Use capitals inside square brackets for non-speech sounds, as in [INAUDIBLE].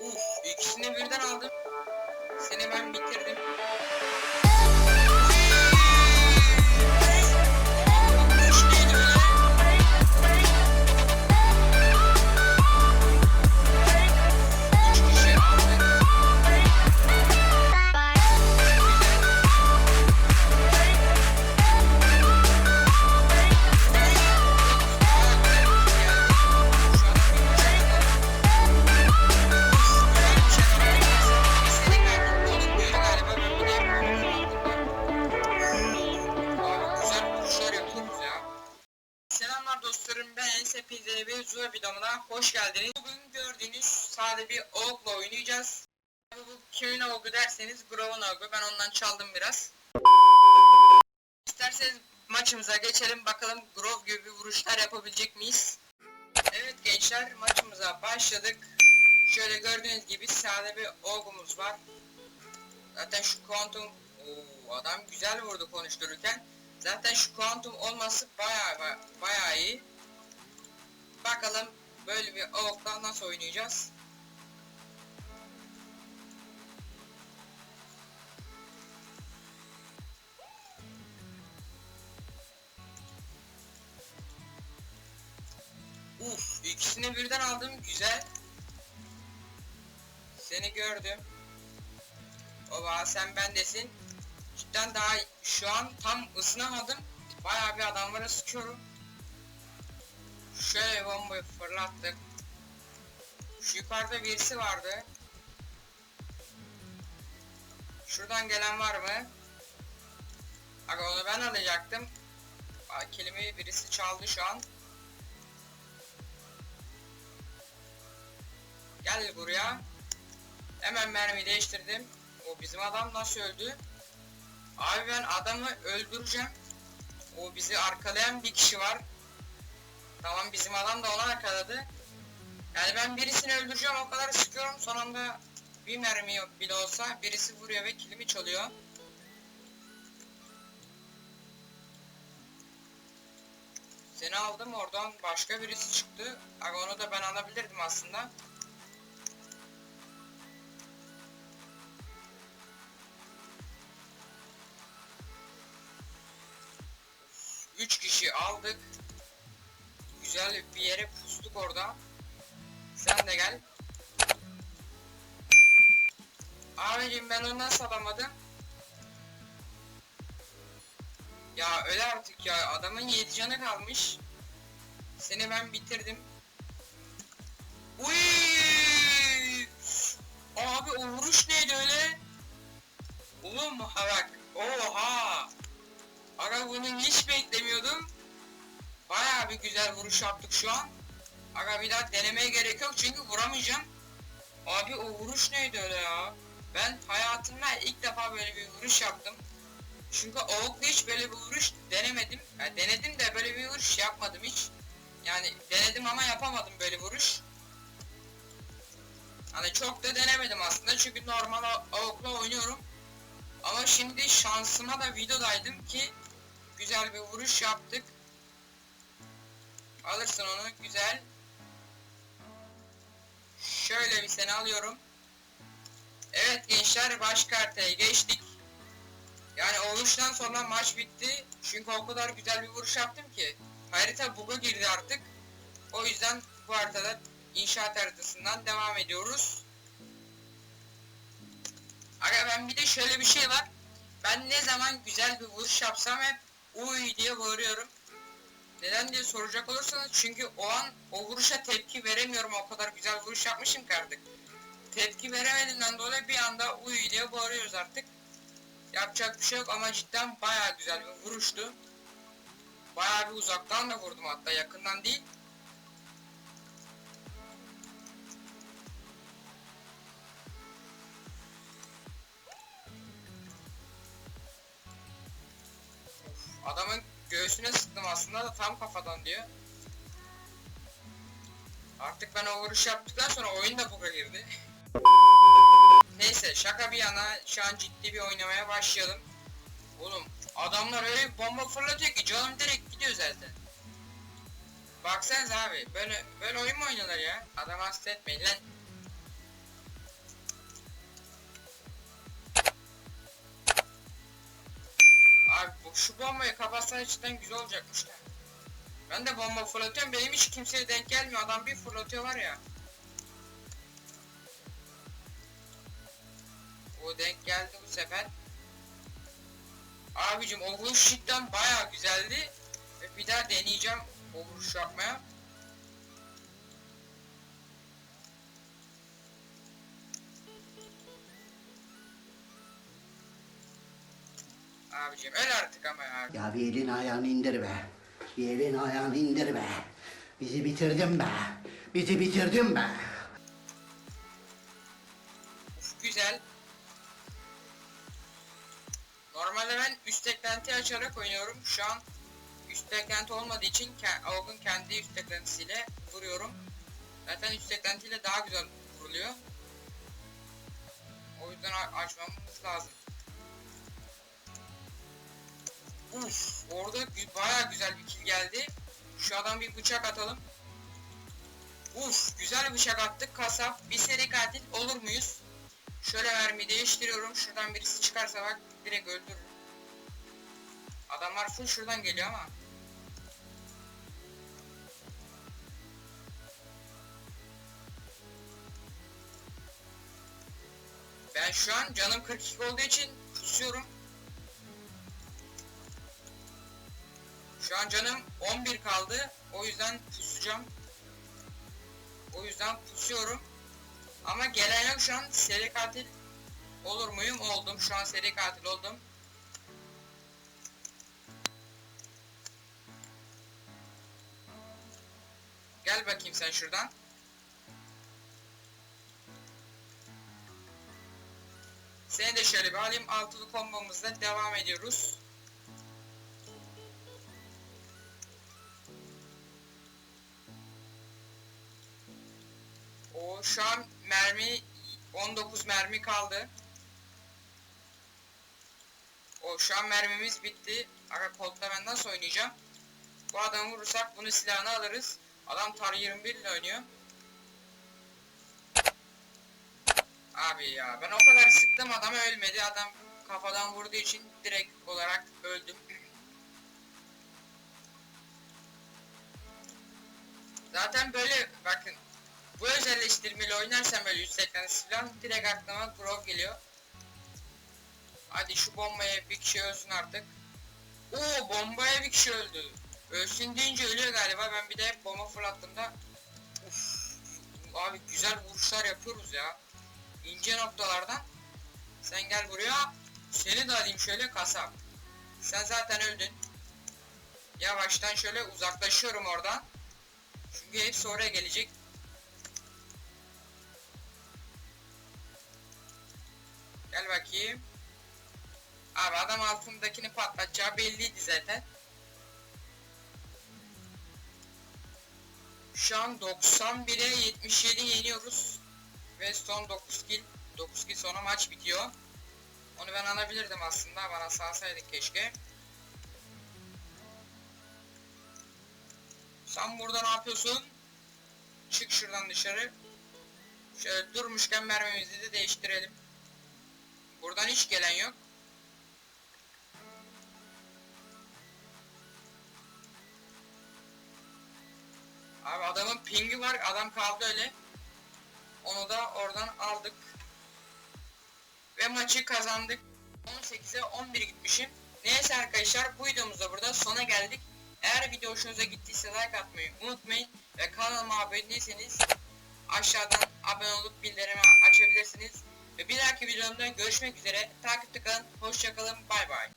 Uf ikisini birden aldım. Seni ben bitirdim. Hepinize bir Zula videomuna hoş geldiniz. Bugün gördüğünüz sade bir Og'la oynayacağız. Bu kimin Og'u derseniz Grov'un Og'u ben ondan çaldım biraz. İsterseniz maçımıza geçelim bakalım Grove gibi vuruşlar yapabilecek miyiz? Evet gençler maçımıza başladık. Şöyle gördüğünüz gibi sade bir Og'umuz var. Zaten şu kuantum Oo, adam güzel vurdu konuştururken. Zaten şu kuantum olması bayağı ba- bayağı iyi. Böyle bir Og'la nasıl oynayacağız? Uf, ikisini birden aldım. Güzel. Seni gördüm. Oba sen bendesin. Cidden daha şu an tam ısınamadım. Bayağı bir adamlara sıkıyorum. Şöyle bombayı fırlattık. Şu yukarıda birisi vardı. Şuradan gelen var mı? Aga onu ben alacaktım. Aa, kelimeyi birisi çaldı şu an. Gel buraya. Hemen mermi değiştirdim. O bizim adam nasıl öldü? Abi ben adamı öldüreceğim. O bizi arkalayan bir kişi var. Tamam bizim adam da onu arkaladı. Yani ben birisini öldüreceğim o kadar sıkıyorum. Son anda bir mermi yok bile olsa birisi vuruyor ve kilimi çalıyor. Seni aldım oradan başka birisi çıktı. Aga onu da ben alabilirdim aslında. Güzel bir yere pustuk orada. Sen de gel. Abicim ben onu nasıl alamadım? Ya öyle artık ya adamın 7 canı kalmış. Seni ben bitirdim. Uy! Abi o vuruş neydi öyle? Oğlum ha bak. Oha! Aga bunu hiç beklemiyordum. Bayağı bir güzel vuruş yaptık şu an. Aga bir daha denemeye gerek yok çünkü vuramayacağım. Abi o vuruş neydi öyle ya? Ben hayatımda ilk defa böyle bir vuruş yaptım. Çünkü Oak'la hiç böyle bir vuruş denemedim. Yani denedim de böyle bir vuruş yapmadım hiç. Yani denedim ama yapamadım böyle vuruş. Hani çok da denemedim aslında çünkü normal Oak'la oynuyorum. Ama şimdi şansıma da videodaydım ki güzel bir vuruş yaptık. Alırsın onu güzel. Şöyle bir seni alıyorum. Evet gençler baş kartaya geçtik. Yani oluştan sonra maç bitti. Çünkü o kadar güzel bir vuruş yaptım ki. Harita bug'a girdi artık. O yüzden bu haritada inşaat haritasından devam ediyoruz. Aga ben bir de şöyle bir şey var. Ben ne zaman güzel bir vuruş yapsam hep uy diye bağırıyorum. Neden diye soracak olursanız çünkü o an o vuruşa tepki veremiyorum o kadar güzel vuruş yapmışım ki artık. Tepki veremediğimden dolayı bir anda uy diye bağırıyoruz artık. Yapacak bir şey yok ama cidden baya güzel bir vuruştu. Baya bir uzaktan da vurdum hatta yakından değil. Adamın göğsüne sıktım aslında da tam kafadan diyor. Artık ben o vuruş yaptıktan sonra oyun da buga girdi. [LAUGHS] Neyse şaka bir yana şu an ciddi bir oynamaya başlayalım. Oğlum adamlar öyle bir bomba fırlatıyor ki canım direkt gidiyor zaten. Baksanıza abi böyle böyle oyun mu oynuyorlar ya? Adam hasta etmeyin lan. Bu şu bombayı kapatsan cidden güzel olacakmış da. Ben de bomba fırlatıyorum. Benim hiç kimseye denk gelmiyor. Adam bir fırlatıyor var ya. O denk geldi bu sefer. Abicim o vuruş cidden baya güzeldi. Ve bir daha deneyeceğim o vuruş yapmaya. Abicim öl artık ama ya. Ya bir elin ayağını indir be. Bir elin ayağını indir be. Bizi bitirdin be. Bizi bitirdin be. Uf, güzel. Normalde ben üst eklenti açarak oynuyorum. Şu an üst eklenti olmadığı için Avuk'un kendi üst eklentisiyle vuruyorum. Zaten üst eklentiyle daha güzel vuruluyor. O yüzden açmamız lazım. Uf, orada bayağı güzel bir kill geldi. Şu adam bir bıçak atalım. Uf, güzel bıçak attık. Kasap, bir seri katil olur muyuz? Şöyle mermi değiştiriyorum. Şuradan birisi çıkarsa bak direkt öldürürüm. Adamlar full şuradan geliyor ama. Ben şu an canım 42 olduğu için pusuyorum. Şu an canım 11 kaldı. O yüzden pusacağım. O yüzden pusuyorum. Ama gelen yok şu an seri katil olur muyum? Oldum. Şu an seri katil oldum. Gel bakayım sen şuradan. Seni de şöyle bir alayım. Altılı kombomuzda devam ediyoruz. Şu an mermi 19 mermi kaldı. O şu an mermimiz bitti. Aga koltuğa ben nasıl oynayacağım? Bu adamı vurursak bunu silahını alırız. Adam tar 21 ile oynuyor. Abi ya ben o kadar sıktım adama ölmedi. Adam kafadan vurduğu için direkt olarak öldüm. Zaten böyle bakın bu özelleştirmeyle oynarsam böyle yüksek ekranı falan direkt aklıma Grove geliyor. Hadi şu bombaya bir kişi ölsün artık. Oo bombaya bir kişi öldü. Ölsün deyince ölüyor galiba. Ben bir de bomba fırlattığımda Uf, abi güzel vuruşlar yapıyoruz ya. İnce noktalardan. Sen gel buraya. Seni de alayım şöyle kasap. Sen zaten öldün. Yavaştan şöyle uzaklaşıyorum oradan. Çünkü hepsi oraya gelecek. Gel bakayım. Abi adam altındakini patlatacağı belliydi zaten. Şu an 91'e 77 yeniyoruz. Ve son 9 kill. 9 kill sonra maç bitiyor. Onu ben alabilirdim aslında. Bana salsaydık keşke. Sen burada ne yapıyorsun? Çık şuradan dışarı. Şöyle durmuşken mermimizi de değiştirelim. Buradan hiç gelen yok. Abi adamın pingi var. Adam kaldı öyle. Onu da oradan aldık. Ve maçı kazandık. 18'e 11 gitmişim. Neyse arkadaşlar bu videomuzda burada sona geldik. Eğer video hoşunuza gittiyse like atmayı unutmayın. Ve kanalıma abone değilseniz aşağıdan abone olup bildirimi açabilirsiniz. Ve bir dahaki videomda görüşmek üzere. Takipte kalın. Hoşçakalın. Bay bay.